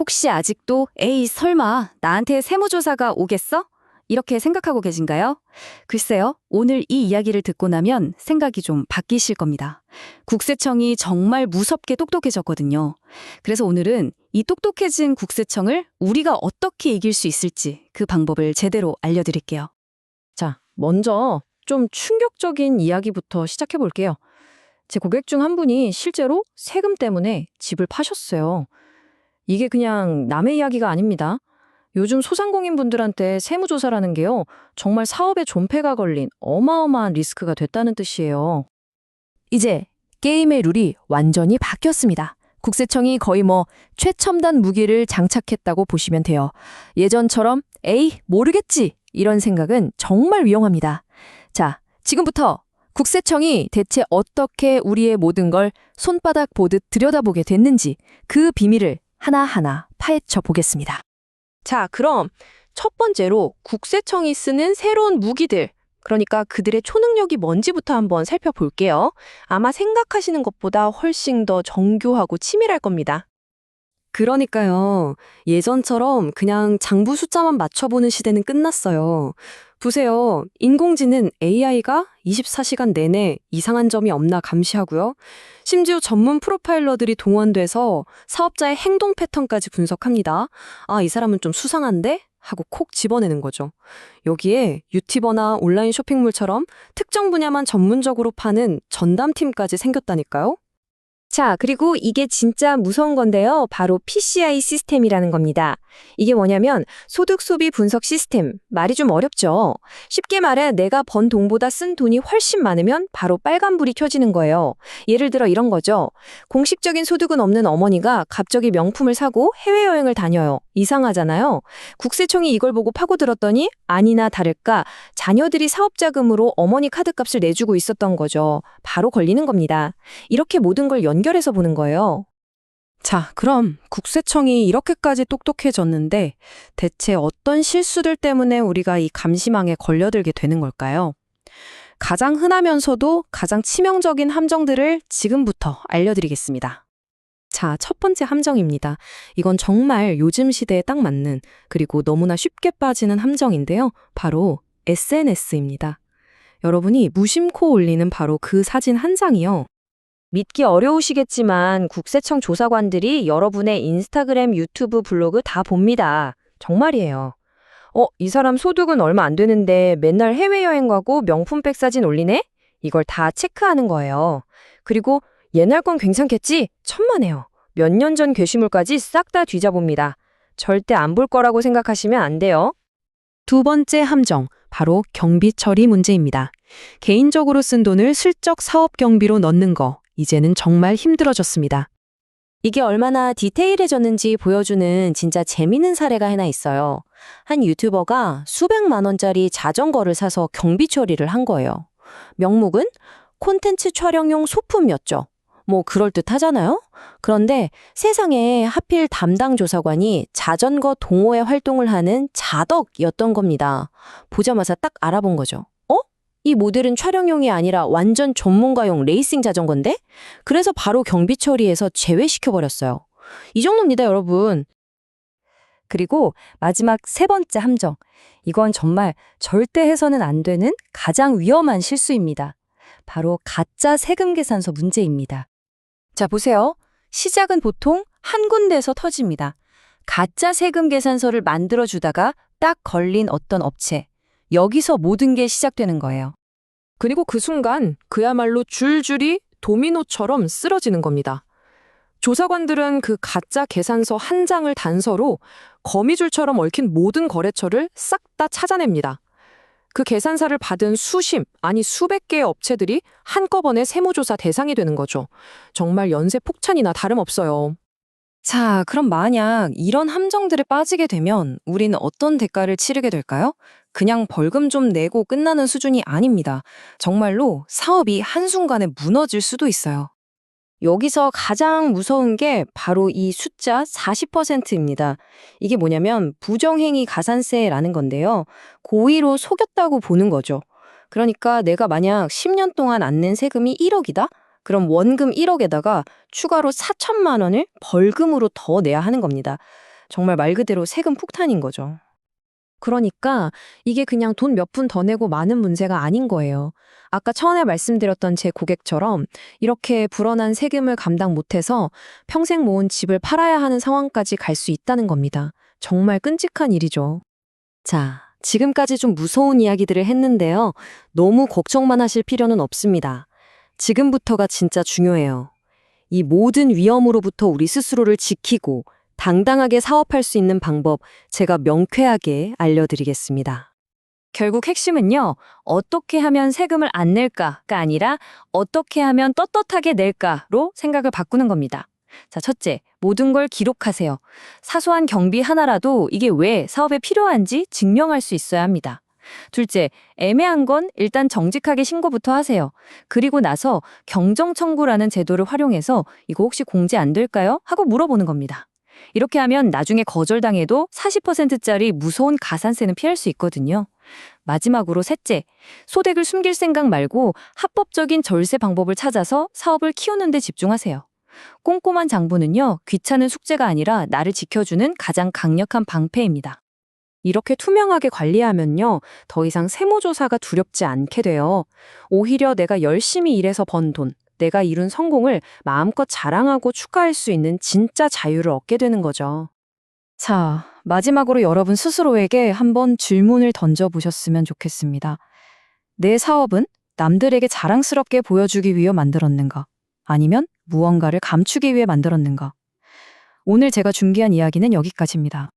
혹시 아직도 에이 설마 나한테 세무조사가 오겠어? 이렇게 생각하고 계신가요? 글쎄요, 오늘 이 이야기를 듣고 나면 생각이 좀 바뀌실 겁니다. 국세청이 정말 무섭게 똑똑해졌거든요. 그래서 오늘은 이 똑똑해진 국세청을 우리가 어떻게 이길 수 있을지 그 방법을 제대로 알려드릴게요. 자, 먼저 좀 충격적인 이야기부터 시작해 볼게요. 제 고객 중 한 분이 실제로 세금 때문에 집을 파셨어요. 이게 그냥 남의 이야기가 아닙니다. 요즘 소상공인 분들한테 세무조사라는 게요, 정말 사업에 존폐가 걸린 어마어마한 리스크가 됐다는 뜻이에요. 이제 게임의 룰이 완전히 바뀌었습니다. 국세청이 거의 뭐 최첨단 무기를 장착했다고 보시면 돼요. 예전처럼 에이, 모르겠지. 이런 생각은 정말 위험합니다. 자, 지금부터 국세청이 대체 어떻게 우리의 모든 걸 손바닥 보듯 들여다보게 됐는지 그 비밀을 하나하나 파헤쳐 보겠습니다. 자, 그럼 첫 번째로 국세청이 쓰는 새로운 무기들, 그러니까 그들의 초능력이 뭔지부터 한번 살펴볼게요. 아마 생각하시는 것보다 훨씬 더 정교하고 치밀할 겁니다. 그러니까요. 예전처럼 그냥 장부 숫자만 맞춰보는 시대는 끝났어요. 보세요. 인공지능 AI가 24시간 내내 이상한 점이 없나 감시하고요. 심지어 전문 프로파일러들이 동원돼서 사업자의 행동 패턴까지 분석합니다. 아, 이 사람은 좀 수상한데? 하고 콕 집어내는 거죠. 여기에 유튜버나 온라인 쇼핑몰처럼 특정 분야만 전문적으로 파는 전담팀까지 생겼다니까요. 자, 그리고 이게 진짜 무서운 건데요. 바로 PCI 시스템이라는 겁니다. 이게 뭐냐면 소득 소비 분석 시스템. 말이 좀 어렵죠. 쉽게 말해 내가 번 돈보다 쓴 돈이 훨씬 많으면 바로 빨간불이 켜지는 거예요. 예를 들어 이런 거죠. 공식적인 소득은 없는 어머니가 갑자기 명품을 사고 해외여행을 다녀요. 이상하잖아요. 국세청이 이걸 보고 파고들었더니 아니나 다를까 자녀들이 사업자금으로 어머니 카드값을 내주고 있었던 거죠. 바로 걸리는 겁니다. 이렇게 모든 걸 연 결해서 보는 거예요. 자, 그럼 국세청이 이렇게까지 똑똑해졌는데 대체 어떤 실수들 때문에 우리가 이 감시망에 걸려들게 되는 걸까요? 가장 흔하면서도 가장 치명적인 함정들을 지금부터 알려드리겠습니다. 자, 첫 번째 함정입니다. 이건 정말 요즘 시대에 딱 맞는 그리고 너무나 쉽게 빠지는 함정인데요. 바로 SNS입니다. 여러분이 무심코 올리는 바로 그 사진 한 장이요. 믿기 어려우시겠지만 국세청 조사관들이 여러분의 인스타그램, 유튜브, 블로그 다 봅니다. 정말이에요. 어, 이 사람 소득은 얼마 안 되는데 맨날 해외여행 가고 명품백 사진 올리네? 이걸 다 체크하는 거예요. 그리고 옛날 건 괜찮겠지? 천만에요. 몇 년 전 게시물까지 싹 다 뒤져봅니다. 절대 안 볼 거라고 생각하시면 안 돼요. 두 번째 함정, 바로 경비 처리 문제입니다. 개인적으로 쓴 돈을 슬쩍 사업 경비로 넣는 거, 이제는 정말 힘들어졌습니다. 이게 얼마나 디테일해졌는지 보여주는 진짜 재미있는 사례가 하나 있어요. 한 유튜버가 수백만 원짜리 자전거를 사서 경비 처리를 한 거예요. 명목은 콘텐츠 촬영용 소품이었죠. 뭐 그럴듯 하잖아요? 그런데 세상에 하필 담당 조사관이 자전거 동호회 활동을 하는 자덕이었던 겁니다. 보자마자 딱 알아본 거죠. 어? 이 모델은 촬영용이 아니라 완전 전문가용 레이싱 자전거인데? 그래서 바로 경비 처리해서 제외시켜버렸어요. 이 정도입니다, 여러분. 그리고 마지막 세 번째 함정. 이건 정말 절대 해서는 안 되는 가장 위험한 실수입니다. 바로 가짜 세금 계산서 문제입니다. 자, 보세요. 시작은 보통 한 군데에서 터집니다. 가짜 세금 계산서를 만들어주다가 딱 걸린 어떤 업체. 여기서 모든 게 시작되는 거예요. 그리고 그 순간 그야말로 줄줄이 도미노처럼 쓰러지는 겁니다. 조사관들은 그 가짜 계산서 한 장을 단서로 거미줄처럼 얽힌 모든 거래처를 싹 다 찾아냅니다. 그 계산사를 받은 수십, 아니 수백 개의 업체들이 한꺼번에 세무조사 대상이 되는 거죠. 정말 연쇄 폭탄이나 다름없어요. 자, 그럼 만약 이런 함정들에 빠지게 되면 우리는 어떤 대가를 치르게 될까요? 그냥 벌금 좀 내고 끝나는 수준이 아닙니다. 정말로 사업이 한순간에 무너질 수도 있어요. 여기서 가장 무서운 게 바로 이 숫자 40%입니다. 이게 뭐냐면 부정행위 가산세라는 건데요. 고의로 속였다고 보는 거죠. 그러니까 내가 만약 10년 동안 안 낸 세금이 1억이다? 그럼 원금 1억에다가 추가로 4천만 원을 벌금으로 더 내야 하는 겁니다. 정말 말 그대로 세금 폭탄인 거죠. 그러니까 이게 그냥 돈 몇 푼 더 내고 많은 문제가 아닌 거예요. 아까 처음에 말씀드렸던 제 고객처럼 이렇게 불어난 세금을 감당 못해서 평생 모은 집을 팔아야 하는 상황까지 갈 수 있다는 겁니다. 정말 끔찍한 일이죠. 자, 지금까지 좀 무서운 이야기들을 했는데요. 너무 걱정만 하실 필요는 없습니다. 지금부터가 진짜 중요해요. 이 모든 위험으로부터 우리 스스로를 지키고 당당하게 사업할 수 있는 방법 제가 명쾌하게 알려드리겠습니다. 결국 핵심은요, 어떻게 하면 세금을 안 낼까가 아니라 어떻게 하면 떳떳하게 낼까로 생각을 바꾸는 겁니다. 자, 첫째, 모든 걸 기록하세요. 사소한 경비 하나라도 이게 왜 사업에 필요한지 증명할 수 있어야 합니다. 둘째, 애매한 건 일단 정직하게 신고부터 하세요. 그리고 나서 경정청구라는 제도를 활용해서 이거 혹시 공제 안 될까요? 하고 물어보는 겁니다. 이렇게 하면 나중에 거절당해도 40%짜리 무서운 가산세는 피할 수 있거든요. 마지막으로 셋째, 소득을 숨길 생각 말고 합법적인 절세 방법을 찾아서 사업을 키우는 데 집중하세요. 꼼꼼한 장부는요, 귀찮은 숙제가 아니라 나를 지켜주는 가장 강력한 방패입니다. 이렇게 투명하게 관리하면요, 더 이상 세무조사가 두렵지 않게 돼요. 오히려 내가 열심히 일해서 번 돈, 내가 이룬 성공을 마음껏 자랑하고 축하할 수 있는 진짜 자유를 얻게 되는 거죠. 자, 마지막으로 여러분 스스로에게 한번 질문을 던져보셨으면 좋겠습니다. 내 사업은 남들에게 자랑스럽게 보여주기 위해 만들었는가? 아니면 무언가를 감추기 위해 만들었는가? 오늘 제가 준비한 이야기는 여기까지입니다.